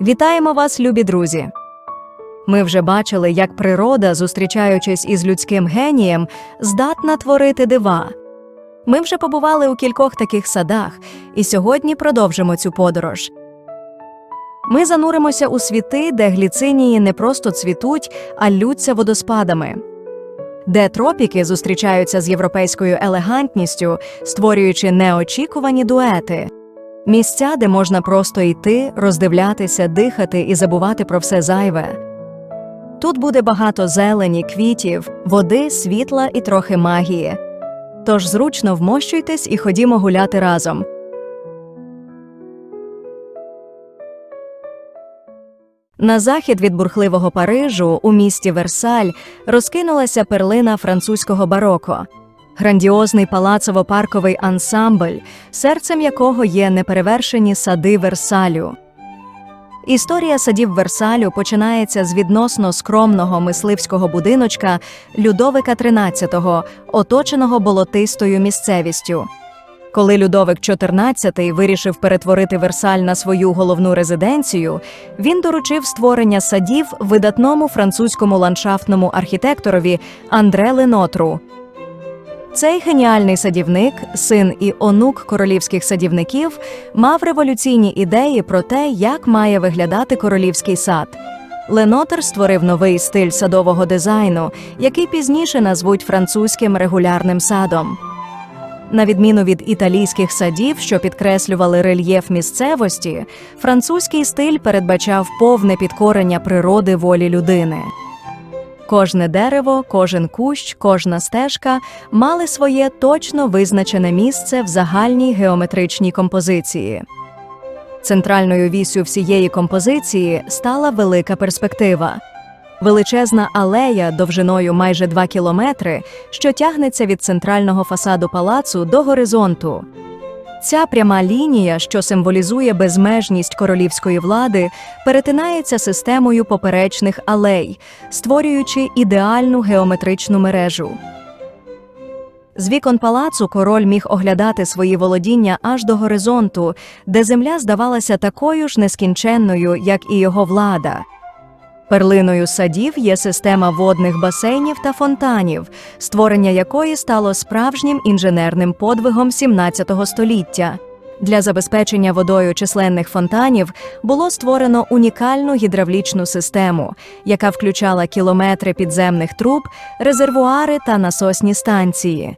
Вітаємо вас, любі друзі! Ми вже бачили, як природа, зустрічаючись із людським генієм, здатна творити дива. Ми вже побували у кількох таких садах, і сьогодні продовжимо цю подорож. Ми зануримося у світи, де гліцинії не просто цвітуть, а лються водоспадами, де тропіки зустрічаються з європейською елегантністю, створюючи неочікувані дуети. Місця, де можна просто йти, роздивлятися, дихати і забувати про все зайве. Тут буде багато зелені, квітів, води, світла і трохи магії. Тож зручно вмощуйтесь і ходімо гуляти разом. На захід від бурхливого Парижу у місті Версаль розкинулася перлина французького бароко. Грандіозний палацово-парковий ансамбль, серцем якого є неперевершені сади Версалю. Історія садів Версалю починається з відносно скромного мисливського будиночка Людовика XIII, оточеного болотистою місцевістю. Коли Людовик XIV вирішив перетворити Версаль на свою головну резиденцію, він доручив створення садів видатному французькому ландшафтному архітекторові Андре Ленотру. Цей геніальний садівник, син і онук королівських садівників, мав революційні ідеї про те, як має виглядати королівський сад. Ленотер створив новий стиль садового дизайну, який пізніше назвуть французьким регулярним садом. На відміну від італійських садів, що підкреслювали рельєф місцевості, французький стиль передбачав повне підкорення природи волі людини. Кожне дерево, кожен кущ, кожна стежка мали своє точно визначене місце в загальній геометричній композиції. Центральною вісю всієї композиції стала велика перспектива. Величезна алея довжиною майже 2 кілометри, що тягнеться від центрального фасаду палацу до горизонту. Ця пряма лінія, що символізує безмежність королівської влади, перетинається системою поперечних алей, створюючи ідеальну геометричну мережу. З вікон палацу король міг оглядати свої володіння аж до горизонту, де земля здавалася такою ж нескінченною, як і його влада. Перлиною садів є система водних басейнів та фонтанів, створення якої стало справжнім інженерним подвигом 17 століття. Для забезпечення водою численних фонтанів було створено унікальну гідравлічну систему, яка включала кілометри підземних труб, резервуари та насосні станції.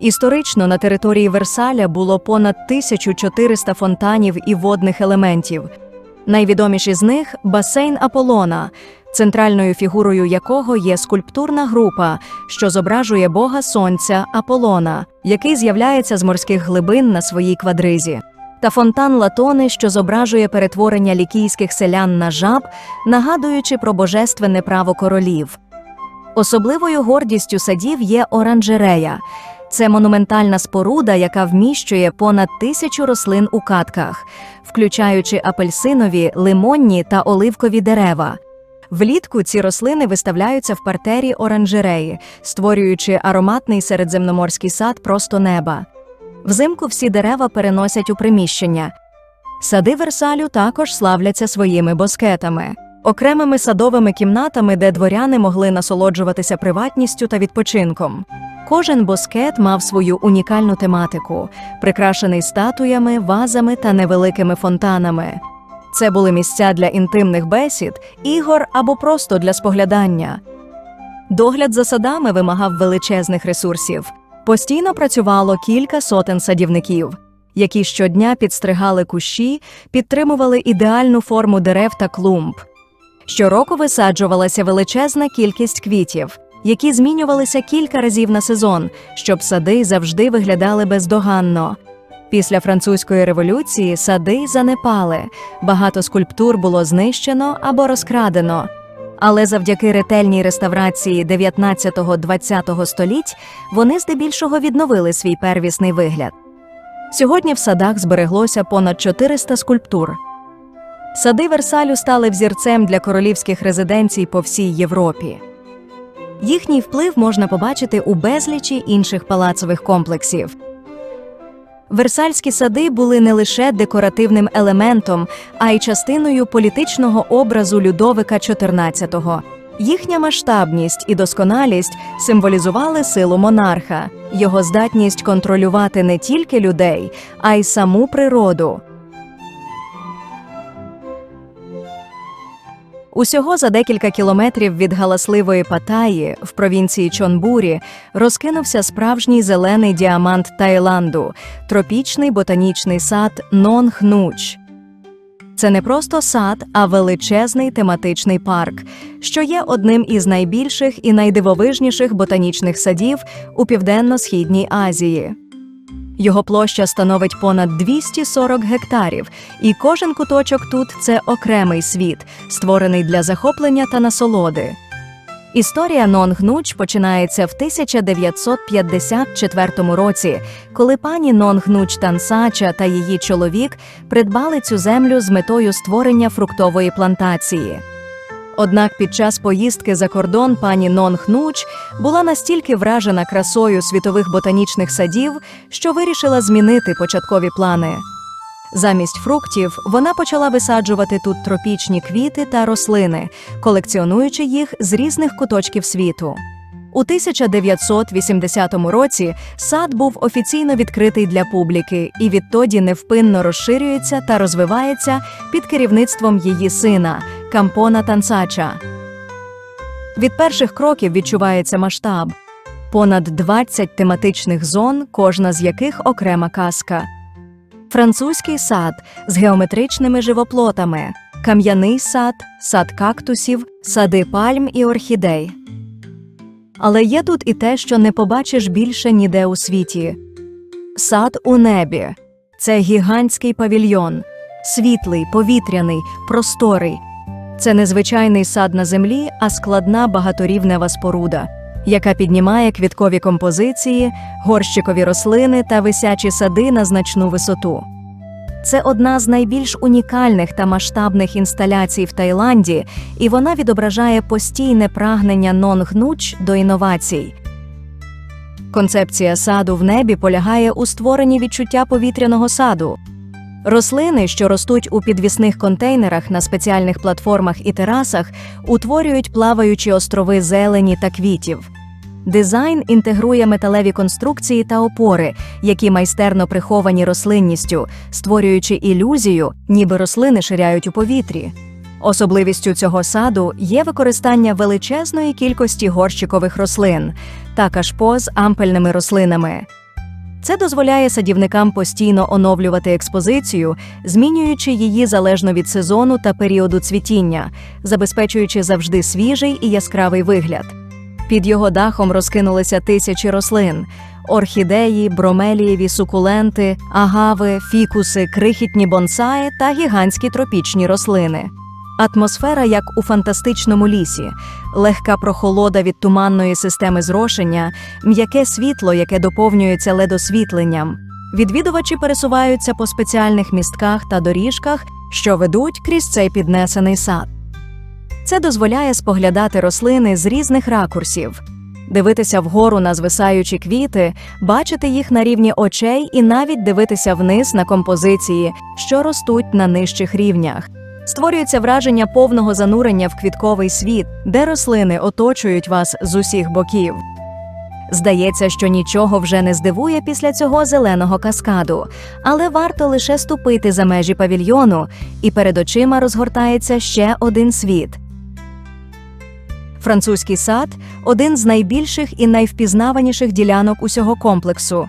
Історично на території Версаля було понад 1400 фонтанів і водних елементів. Найвідоміші з них басейн Аполлона, центральною фігурою якого є скульптурна група, що зображує бога сонця Аполлона, який з'являється з морських глибин на своїй квадризі, та фонтан Латони, що зображує перетворення лікійських селян на жаб, нагадуючи про божественне право королів. Особливою гордістю садів є оранжерея. Це монументальна споруда, яка вміщує понад тисячу рослин у катках, включаючи апельсинові, лимонні та оливкові дерева. Влітку ці рослини виставляються в партері оранжереї, створюючи ароматний середземноморський сад просто неба. Взимку всі дерева переносять у приміщення. Сади Версалю також славляться своїми боскетами, окремими садовими кімнатами, де дворяни могли насолоджуватися приватністю та відпочинком. Кожен боскет мав свою унікальну тематику, прикрашений статуями, вазами та невеликими фонтанами. Це були місця для інтимних бесід, ігор або просто для споглядання. Догляд за садами вимагав величезних ресурсів. Постійно працювало кілька сотень садівників, які щодня підстригали кущі, підтримували ідеальну форму дерев та клумб. Щороку висаджувалася величезна кількість квітів, які змінювалися кілька разів на сезон, щоб сади завжди виглядали бездоганно. Після французької революції сади занепали, багато скульптур було знищено або розкрадено. Але завдяки ретельній реставрації 19-20 століть вони здебільшого відновили свій первісний вигляд. Сьогодні в садах збереглося понад 400 скульптур. Сади Версалю стали взірцем для королівських резиденцій по всій Європі. Їхній вплив можна побачити у безлічі інших палацових комплексів. Версальські сади були не лише декоративним елементом, а й частиною політичного образу Людовика XIV. Їхня масштабність і досконалість символізували силу монарха, його здатність контролювати не тільки людей, а й саму природу. Усього за декілька кілометрів від галасливої Паттайі в провінції Чонбурі розкинувся справжній зелений діамант Таїланду тропічний ботанічний сад Нонг-Нуч. Це не просто сад, а величезний тематичний парк, що є одним із найбільших і найдивовижніших ботанічних садів у південно-східній Азії. Його площа становить понад 240 гектарів, і кожен куточок тут це окремий світ, створений для захоплення та насолоди. Історія Нонгнуч починається в 1954 році, коли пані Нонгнуч Тансача та її чоловік придбали цю землю з метою створення фруктової плантації. Однак під час поїздки за кордон пані Нонг Нуч була настільки вражена красою світових ботанічних садів, що вирішила змінити початкові плани. Замість фруктів вона почала висаджувати тут тропічні квіти та рослини, колекціонуючи їх з різних куточків світу. У 1980 році сад був офіційно відкритий для публіки і відтоді невпинно розширюється та розвивається під керівництвом її сина Кампона Тансача. Від перших кроків відчувається масштаб понад 20 тематичних зон, кожна з яких окрема казка. Французький сад з геометричними живоплотами, кам'яний сад, сад кактусів, сади пальм і орхідей. Але є тут і те, що не побачиш більше ніде у світі. Сад у небі це гігантський павільйон, світлий, повітряний, просторий. Це не звичайний сад на землі, а складна багаторівнева споруда, яка піднімає квіткові композиції, горщикові рослини та висячі сади на значну висоту. Це одна з найбільш унікальних та масштабних інсталяцій в Таїланді, і вона відображає постійне прагнення Нонгнуч до інновацій. Концепція саду в небі полягає у створенні відчуття повітряного саду. Рослини, що ростуть у підвісних контейнерах на спеціальних платформах і терасах, утворюють плаваючі острови зелені та квітів. Дизайн інтегрує металеві конструкції та опори, які майстерно приховані рослинністю, створюючи ілюзію, ніби рослини ширяють у повітрі. Особливістю цього саду є використання величезної кількості горщикових рослин та кашпо з ампельними рослинами. Це дозволяє садівникам постійно оновлювати експозицію, змінюючи її залежно від сезону та періоду цвітіння, забезпечуючи завжди свіжий і яскравий вигляд. Під його дахом розкинулися тисячі рослин: орхідеї, бромелієві сукуленти, агави, фікуси, крихітні бонсаї та гігантські тропічні рослини. Атмосфера як у фантастичному лісі, легка прохолода від туманної системи зрошення, м'яке світло, яке доповнюється ледосвітленням. Відвідувачі пересуваються по спеціальних містках та доріжках, що ведуть крізь цей піднесений сад. Це дозволяє споглядати рослини з різних ракурсів, дивитися вгору на звисаючі квіти, бачити їх на рівні очей і навіть дивитися вниз на композиції, що ростуть на нижчих рівнях. Створюється враження повного занурення в квітковий світ, де рослини оточують вас з усіх боків. Здається, що нічого вже не здивує після цього зеленого каскаду, але варто лише ступити за межі павільйону, і перед очима розгортається ще один світ. Французький сад один з найбільших і найвпізнаваніших ділянок усього комплексу.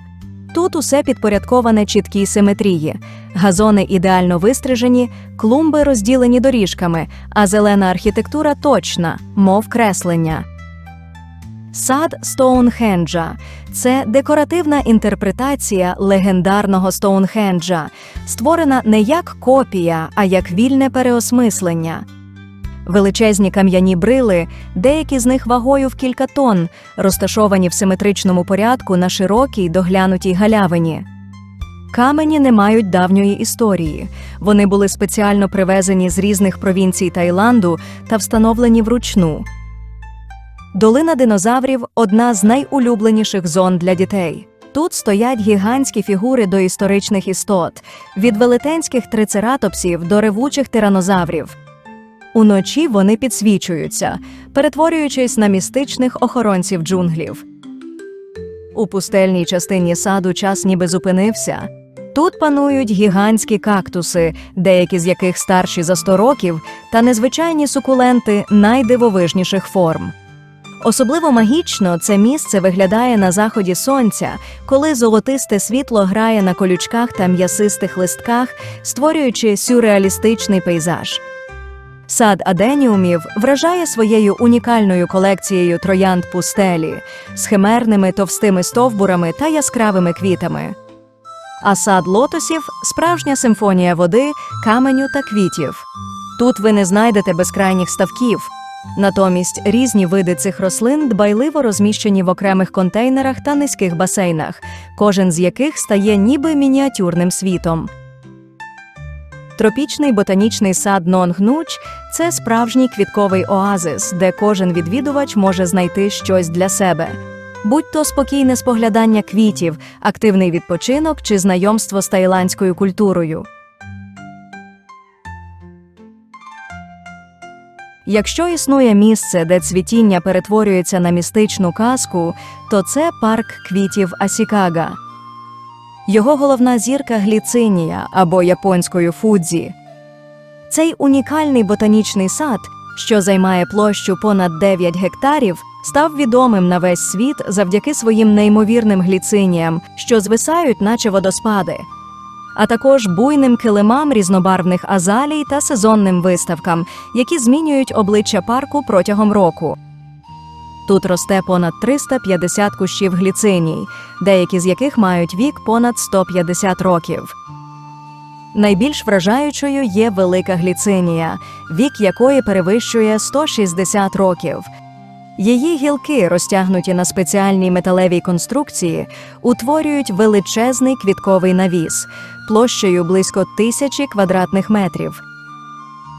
Тут усе підпорядковане чіткій симетрії, газони ідеально вистрижені, клумби розділені доріжками, а зелена архітектура точна, мов креслення. Сад Стоунхенджа це декоративна інтерпретація легендарного Стоунхенджа, створена не як копія, а як вільне переосмислення. Величезні кам'яні брили, деякі з них вагою в кілька тонн, розташовані в симетричному порядку на широкій доглянутій галявині. Камені не мають давньої історії. Вони були спеціально привезені з різних провінцій Таїланду та встановлені вручну. Долина динозаврів одна з найулюбленіших зон для дітей. Тут стоять гігантські фігури доісторичних істот, від велетенських трицератопсів до ревучих тиранозаврів. Уночі вони підсвічуються, перетворюючись на містичних охоронців джунглів. У пустельній частині саду час ніби зупинився. Тут панують гігантські кактуси, деякі з яких старші за 100 років, та незвичайні сукуленти найдивовижніших форм. Особливо магічно це місце виглядає на заході сонця, коли золотисте світло грає на колючках та м'ясистих листках, створюючи сюрреалістичний пейзаж. Сад аденіумів вражає своєю унікальною колекцією троянд пустелі з химерними товстими стовбурами та яскравими квітами. А сад лотосів справжня симфонія води, каменю та квітів. Тут ви не знайдете безкрайніх ставків. Натомість різні види цих рослин дбайливо розміщені в окремих контейнерах та низьких басейнах, кожен з яких стає ніби мініатюрним світом. Тропічний ботанічний сад Нонгнуч – це справжній квітковий оазис, де кожен відвідувач може знайти щось для себе. Будь то спокійне споглядання квітів, активний відпочинок чи знайомство з таїландською культурою. Якщо існує місце, де цвітіння перетворюється на містичну казку, то це парк квітів Асікага. Його головна зірка гліцинія або японською фудзі. Цей унікальний ботанічний сад, що займає площу понад 9 гектарів, став відомим на весь світ завдяки своїм неймовірним гліциніям, що звисають, наче водоспади, а також буйним килимам різнобарвних азалій та сезонним виставкам, які змінюють обличчя парку протягом року. Тут росте понад 350 кущів гліциній, деякі з яких мають вік понад 150 років. Найбільш вражаючою є велика гліцинія, вік якої перевищує 160 років. Її гілки, розтягнуті на спеціальній металевій конструкції, утворюють величезний квітковий навіс площею близько тисячі квадратних метрів,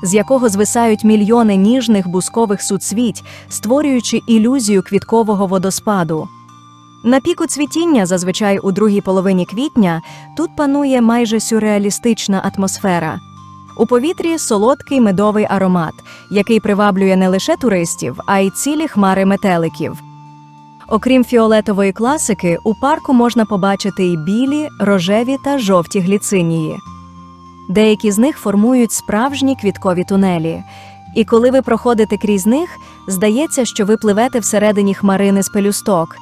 з якого звисають мільйони ніжних бускових суцвіть, створюючи ілюзію квіткового водоспаду. На піку цвітіння, зазвичай у другій половині квітня, тут панує майже сюрреалістична атмосфера. У повітрі солодкий медовий аромат, який приваблює не лише туристів, а й цілі хмари метеликів. Окрім фіолетової класики, у парку можна побачити і білі, рожеві та жовті гліцинії. Деякі з них формують справжні квіткові тунелі. І коли ви проходите крізь них, здається, що ви пливете всередині хмарини з пелюсток.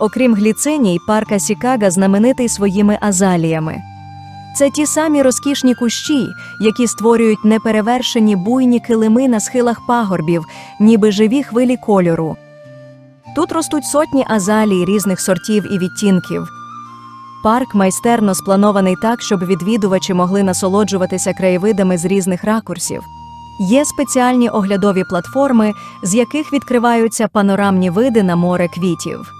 Окрім гліциній, парк Асікага знаменитий своїми азаліями. Це ті самі розкішні кущі, які створюють неперевершені буйні килими на схилах пагорбів, ніби живі хвилі кольору. Тут ростуть сотні азалій різних сортів і відтінків. Парк майстерно спланований так, щоб відвідувачі могли насолоджуватися краєвидами з різних ракурсів. Є спеціальні оглядові платформи, з яких відкриваються панорамні види на море квітів.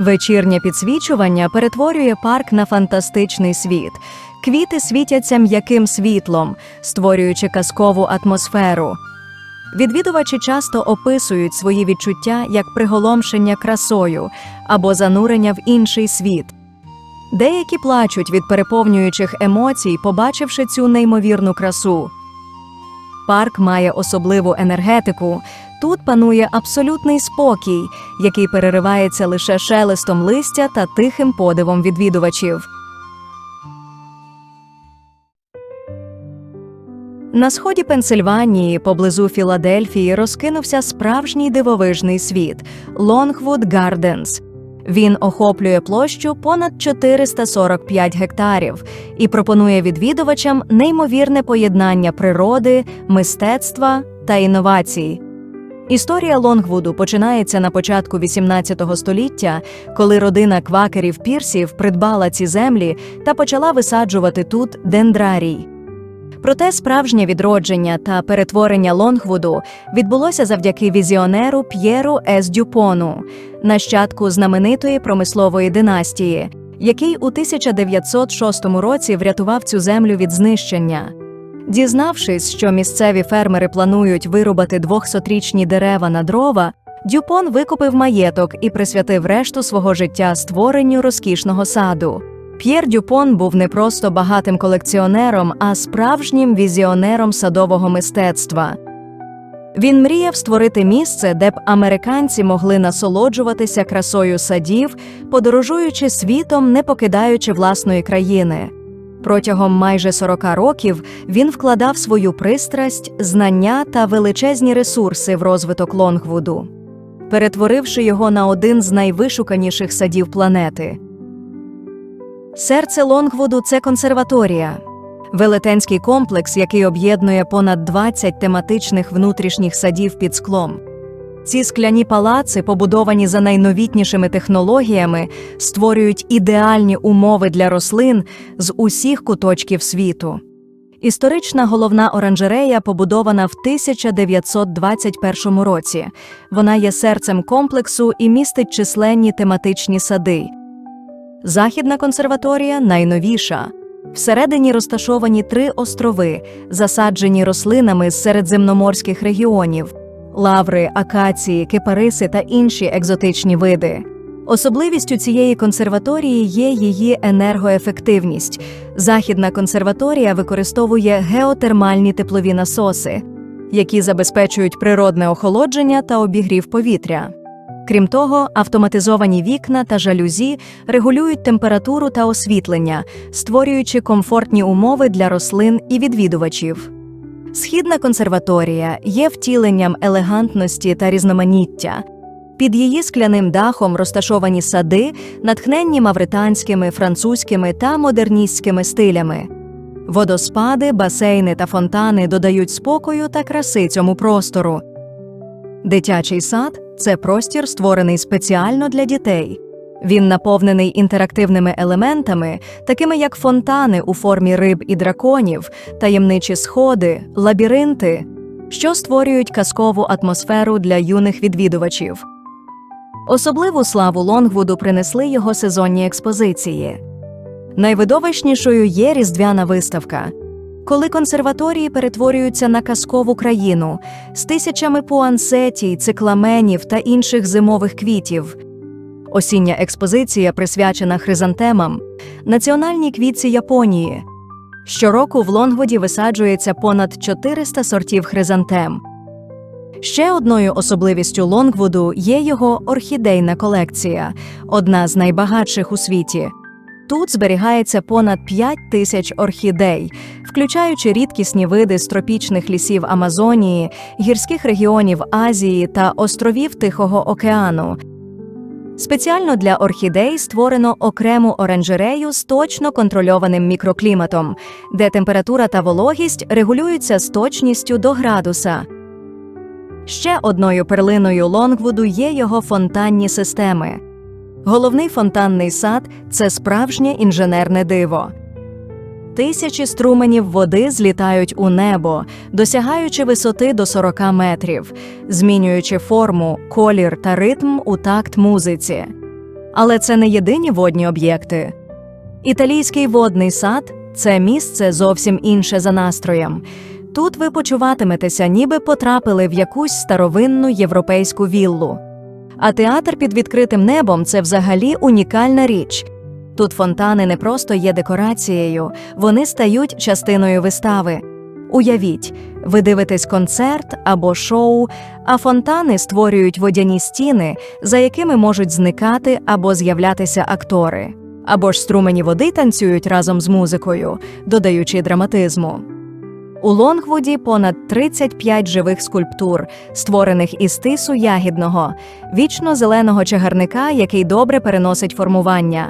Вечірнє підсвічування перетворює парк на фантастичний світ. Квіти світяться м'яким світлом, створюючи казкову атмосферу. Відвідувачі часто описують свої відчуття як приголомшення красою або занурення в інший світ. Деякі плачуть від переповнюючих емоцій, побачивши цю неймовірну красу. Парк має особливу енергетику. Тут панує абсолютний спокій, який переривається лише шелестом листя та тихим подивом відвідувачів. На сході Пенсильванії, поблизу Філадельфії, розкинувся справжній дивовижний світ Лонгвуд Гарденс. Він охоплює площу понад 445 гектарів і пропонує відвідувачам неймовірне поєднання природи, мистецтва та інновацій. Історія Лонгвуду починається на початку XVIII століття, коли родина квакерів Пірсів придбала ці землі та почала висаджувати тут дендрарій. Проте справжнє відродження та перетворення Лонгвуду відбулося завдяки візіонеру П'єру Ес Дюпону, нащадку знаменитої промислової династії, який у 1906 році врятував цю землю від знищення. Дізнавшись, що місцеві фермери планують вирубати 200-річні дерева на дрова, Дюпон викупив маєток і присвятив решту свого життя створенню розкішного саду. П'єр Дюпон був не просто багатим колекціонером, а справжнім візіонером садового мистецтва. Він мріяв створити місце, де б американці могли насолоджуватися красою садів, подорожуючи світом, не покидаючи власної країни. Протягом майже 40 років він вкладав свою пристрасть, знання та величезні ресурси в розвиток Лонгвуду, перетворивши його на один з найвишуканіших садів планети. Серце Лонгвуду це консерваторія. Велетенський комплекс, який об'єднує понад 20 тематичних внутрішніх садів під склом. Ці скляні палаци, побудовані за найновітнішими технологіями, створюють ідеальні умови для рослин з усіх куточків світу. Історична головна оранжерея побудована в 1921 році. Вона є серцем комплексу і містить численні тематичні сади. Західна консерваторія найновіша. Всередині розташовані три острови, засаджені рослинами з середземноморських регіонів лаври, акації, кипариси та інші екзотичні види. Особливістю цієї консерваторії є її енергоефективність. Західна консерваторія використовує геотермальні теплові насоси, які забезпечують природне охолодження та обігрів повітря. Крім того, автоматизовані вікна та жалюзі регулюють температуру та освітлення, створюючи комфортні умови для рослин і відвідувачів. Східна консерваторія є втіленням елегантності та різноманіття. Під її скляним дахом розташовані сади, натхненні мавританськими, французькими та модерністськими стилями. Водоспади, басейни та фонтани додають спокою та краси цьому простору. Дитячий сад це простір, створений спеціально для дітей. Він наповнений інтерактивними елементами, такими як фонтани у формі риб і драконів, таємничі сходи, лабіринти, що створюють казкову атмосферу для юних відвідувачів. Особливу славу Лонгвуду принесли його сезонні експозиції. Найвидовищнішою є різдвяна виставка. Коли консерваторії перетворюються на казкову країну з тисячами пуансетій, цикламенів та інших зимових квітів. Осіння експозиція присвячена хризантемам, національній квітці Японії. Щороку в Лонгвуді висаджується понад 400 сортів хризантем. Ще одною особливістю Лонгвуду є його орхідейна колекція, одна з найбагатших у світі. Тут зберігається понад 5 тисяч орхідей, включаючи рідкісні види з тропічних лісів Амазонії, гірських регіонів Азії та островів Тихого океану. Спеціально для орхідей створено окрему оранжерею з точно контрольованим мікрокліматом, де температура та вологість регулюються з точністю до градуса. Ще одною перлиною Лонгвуду є його фонтанні системи. Головний фонтанний сад це справжнє інженерне диво. Тисячі струменів води злітають у небо, досягаючи висоти до 40 метрів, змінюючи форму, колір та ритм у такт музиці. Але це не єдині водні об'єкти. Італійський водний сад це місце зовсім інше за настроєм. Тут ви почуватиметеся, ніби потрапили в якусь старовинну європейську віллу. А театр під відкритим небом це взагалі унікальна річ. Тут фонтани не просто є декорацією, вони стають частиною вистави. Уявіть, ви дивитесь концерт або шоу, а фонтани створюють водяні стіни, за якими можуть зникати або з'являтися актори, або ж струмені води танцюють разом з музикою, додаючи драматизму. У Лонгвуді понад 35 живих скульптур, створених із тису ягідного, вічно зеленого чагарника, який добре переносить формування.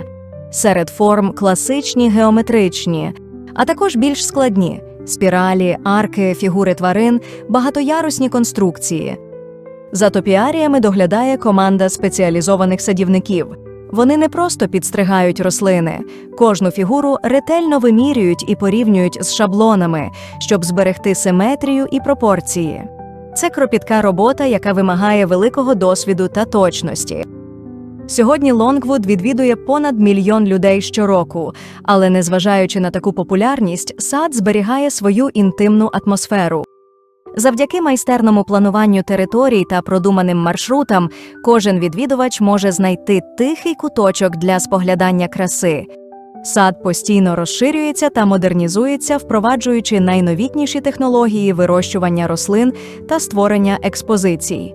Серед форм класичні геометричні, а також більш складні спіралі, арки, фігури тварин, багатоярусні конструкції. За топіаріями доглядає команда спеціалізованих садівників. Вони не просто підстригають рослини, кожну фігуру ретельно вимірюють і порівнюють з шаблонами, щоб зберегти симетрію і пропорції. Це кропітка робота, яка вимагає великого досвіду та точності. Сьогодні Лонгвуд відвідує понад мільйон людей щороку, але незважаючи на таку популярність, сад зберігає свою інтимну атмосферу. Завдяки майстерному плануванню територій та продуманим маршрутам кожен відвідувач може знайти тихий куточок для споглядання краси. Сад постійно розширюється та модернізується, впроваджуючи найновітніші технології вирощування рослин та створення експозицій.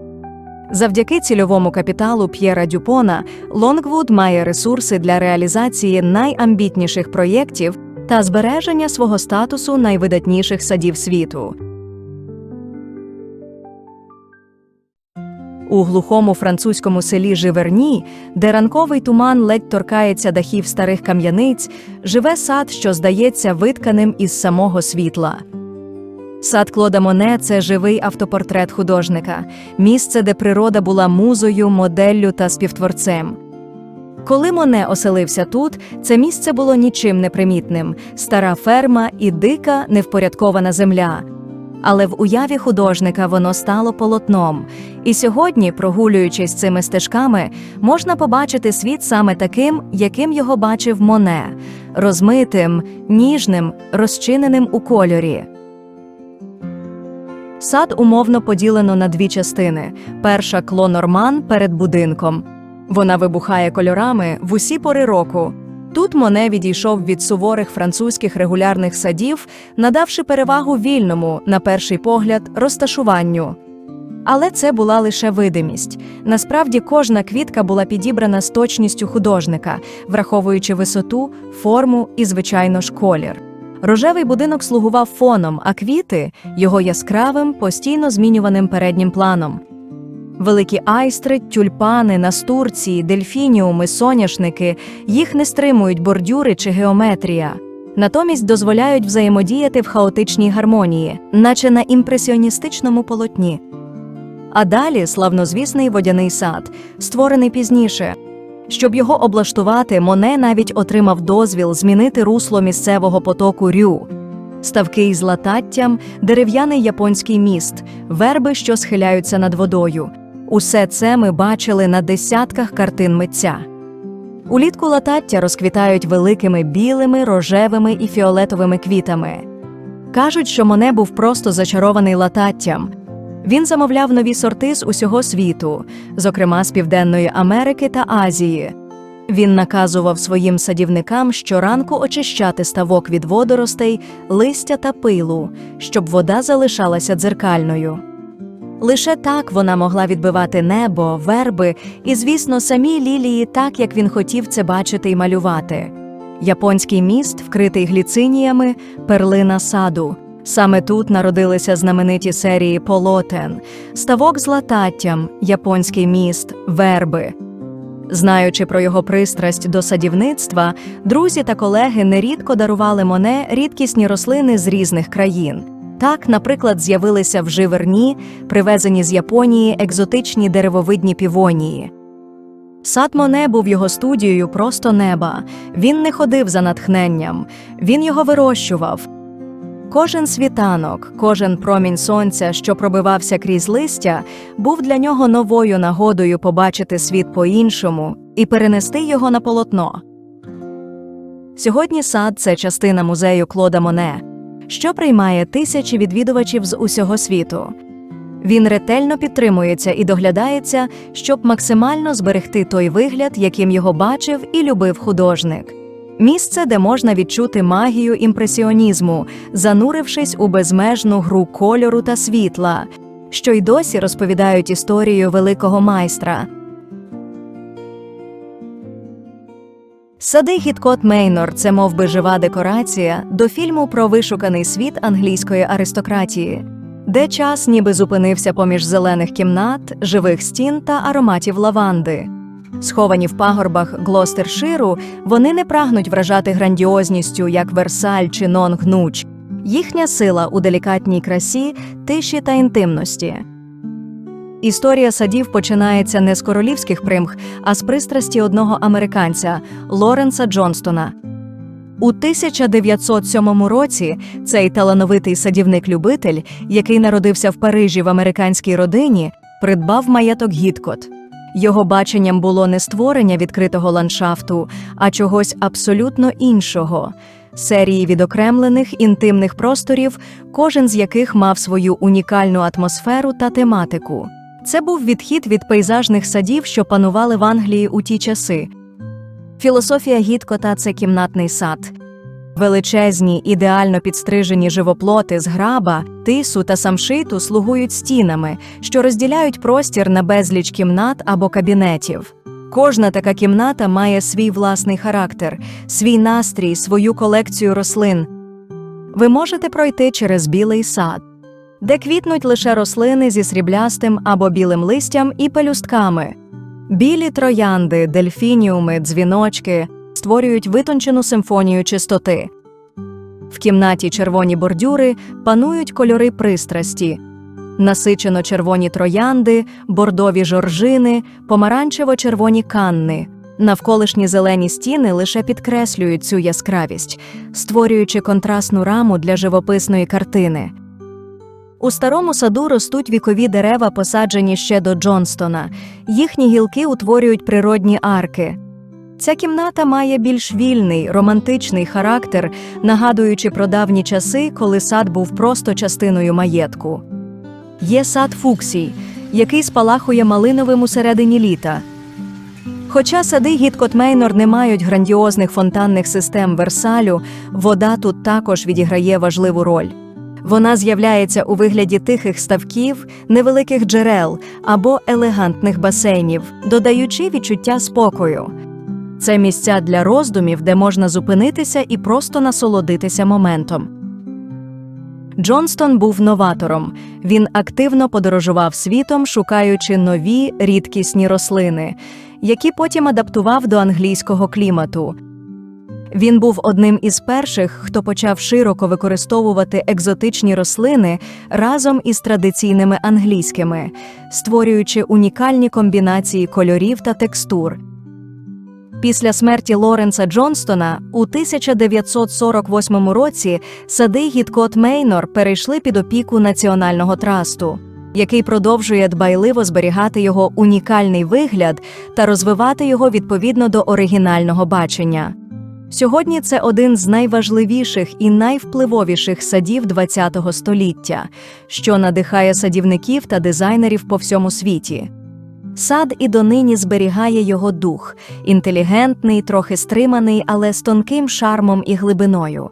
Завдяки цільовому капіталу П'єра Дюпона Лонгвуд має ресурси для реалізації найамбітніших проєктів та збереження свого статусу найвидатніших садів світу. У глухому французькому селі Живерні, де ранковий туман ледь торкається дахів старих кам'яниць, живе сад, що здається витканим із самого світла. Сад Клода Моне це живий автопортрет художника, місце, де природа була музою, моделлю та співтворцем. Коли Моне оселився тут, це місце було нічим не примітним стара ферма і дика, невпорядкована земля. Але в уяві художника воно стало полотном. І сьогодні, прогулюючись цими стежками, можна побачити світ саме таким, яким його бачив Моне розмитим, ніжним, розчиненим у кольорі. Сад умовно поділено на дві частини: перша клонорман перед будинком. Вона вибухає кольорами в усі пори року. Тут Моне відійшов від суворих французьких регулярних садів, надавши перевагу вільному, на перший погляд, розташуванню. Але це була лише видимість. Насправді кожна квітка була підібрана з точністю художника, враховуючи висоту, форму і, звичайно ж, колір. Рожевий будинок слугував фоном, а квіти його яскравим, постійно змінюваним переднім планом. Великі айстри, тюльпани, настурції, дельфініуми, соняшники їх не стримують бордюри чи геометрія. Натомість дозволяють взаємодіяти в хаотичній гармонії, наче на імпресіоністичному полотні. А далі славнозвісний водяний сад, створений пізніше. Щоб його облаштувати, Моне навіть отримав дозвіл змінити русло місцевого потоку Рю. Ставки із лататтям, дерев'яний японський міст, верби, що схиляються над водою. Усе це ми бачили на десятках картин митця. Улітку латаття розквітають великими білими, рожевими і фіолетовими квітами. Кажуть, що Моне був просто зачарований лататтям. Він замовляв нові сорти з усього світу, зокрема з Південної Америки та Азії. Він наказував своїм садівникам щоранку очищати ставок від водоростей, листя та пилу, щоб вода залишалася дзеркальною. Лише так вона могла відбивати небо, верби і, звісно, самі лілії, так як він хотів це бачити і малювати. Японський міст, вкритий гліциніями, перлина саду. Саме тут народилися знамениті серії полотен, ставок з лататтям, японський міст, верби. Знаючи про його пристрасть до садівництва, друзі та колеги нерідко дарували Моне рідкісні рослини з різних країн. Так, наприклад, з'явилися в Живерні, привезені з Японії екзотичні деревовидні півонії. Сад Моне був його студією просто неба. Він не ходив за натхненням, він його вирощував. Кожен світанок, кожен промінь сонця, що пробивався крізь листя, був для нього новою нагодою побачити світ по-іншому і перенести його на полотно. Сьогодні сад це частина музею Клода Моне, що приймає тисячі відвідувачів з усього світу. Він ретельно підтримується і доглядається, щоб максимально зберегти той вигляд, яким його бачив і любив художник. Місце, де можна відчути магію імпресіонізму, занурившись у безмежну гру кольору та світла, що й досі розповідають історію великого майстра. Сади Гіткот Мейнор це мов би жива декорація до фільму про вишуканий світ англійської аристократії, де час ніби зупинився поміж зелених кімнат, живих стін та ароматів лаванди. Сховані в пагорбах Глостерширу, вони не прагнуть вражати грандіозністю, як Версаль чи Нонгнуч. Їхня сила у делікатній красі, тиші та інтимності. Історія садів починається не з королівських примх, а з пристрасті одного американця Лоренса Джонстона. У 1907 році цей талановитий садівник-любитель, який народився в Парижі в американській родині, придбав маєток Гіткот. Його баченням було не створення відкритого ландшафту, а чогось абсолютно іншого серії відокремлених інтимних просторів, кожен з яких мав свою унікальну атмосферу та тематику. Це був відхід від пейзажних садів, що панували в Англії у ті часи. Філософія Гідкота це кімнатний сад. Величезні, ідеально підстрижені живоплоти з граба, тису та самшиту слугують стінами, що розділяють простір на безліч кімнат або кабінетів. Кожна така кімната має свій власний характер, свій настрій, свою колекцію рослин. Ви можете пройти через білий сад, де квітнуть лише рослини зі сріблястим або білим листям і пелюстками. Білі троянди, дельфініуми, дзвіночки створюють витончену симфонію чистоти. В кімнаті червоні бордюри панують кольори пристрасті, насичено червоні троянди, бордові жоржини, помаранчево-червоні канни. Навколишні зелені стіни лише підкреслюють цю яскравість, створюючи контрастну раму для живописної картини. У старому саду ростуть вікові дерева, посаджені ще до Джонстона. Їхні гілки утворюють природні арки. Ця кімната має більш вільний, романтичний характер, нагадуючи про давні часи, коли сад був просто частиною маєтку. Є сад фуксій, який спалахує малиновим у середині літа. Хоча сади Гіткот Мейнор не мають грандіозних фонтанних систем Версалю, вода тут також відіграє важливу роль. Вона з'являється у вигляді тихих ставків, невеликих джерел або елегантних басейнів, додаючи відчуття спокою. Це місця для роздумів, де можна зупинитися і просто насолодитися моментом. Джонстон був новатором. Він активно подорожував світом, шукаючи нові рідкісні рослини, які потім адаптував до англійського клімату. Він був одним із перших, хто почав широко використовувати екзотичні рослини разом із традиційними англійськими, створюючи унікальні комбінації кольорів та текстур. Після смерті Лоренса Джонстона у 1948 році сади Гідкот Мейнор перейшли під опіку Національного трасту, який продовжує дбайливо зберігати його унікальний вигляд та розвивати його відповідно до оригінального бачення. Сьогодні це один з найважливіших і найвпливовіших садів ХХ століття, що надихає садівників та дизайнерів по всьому світі. Сад і донині зберігає його дух інтелігентний, трохи стриманий, але з тонким шармом і глибиною.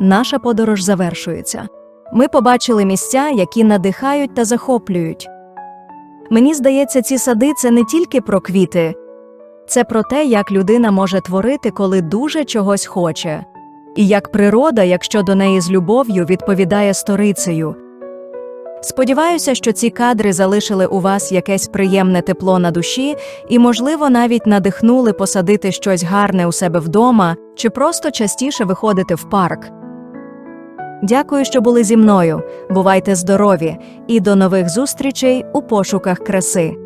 Наша подорож завершується. Ми побачили місця, які надихають та захоплюють. Мені здається, ці сади це не тільки про квіти, це про те, як людина може творити, коли дуже чогось хоче, і як природа, якщо до неї з любов'ю, відповідає сторицею. Сподіваюся, що ці кадри залишили у вас якесь приємне тепло на душі і, можливо, навіть надихнули посадити щось гарне у себе вдома чи просто частіше виходити в парк. Дякую, що були зі мною. Бувайте здорові і до нових зустрічей у пошуках краси.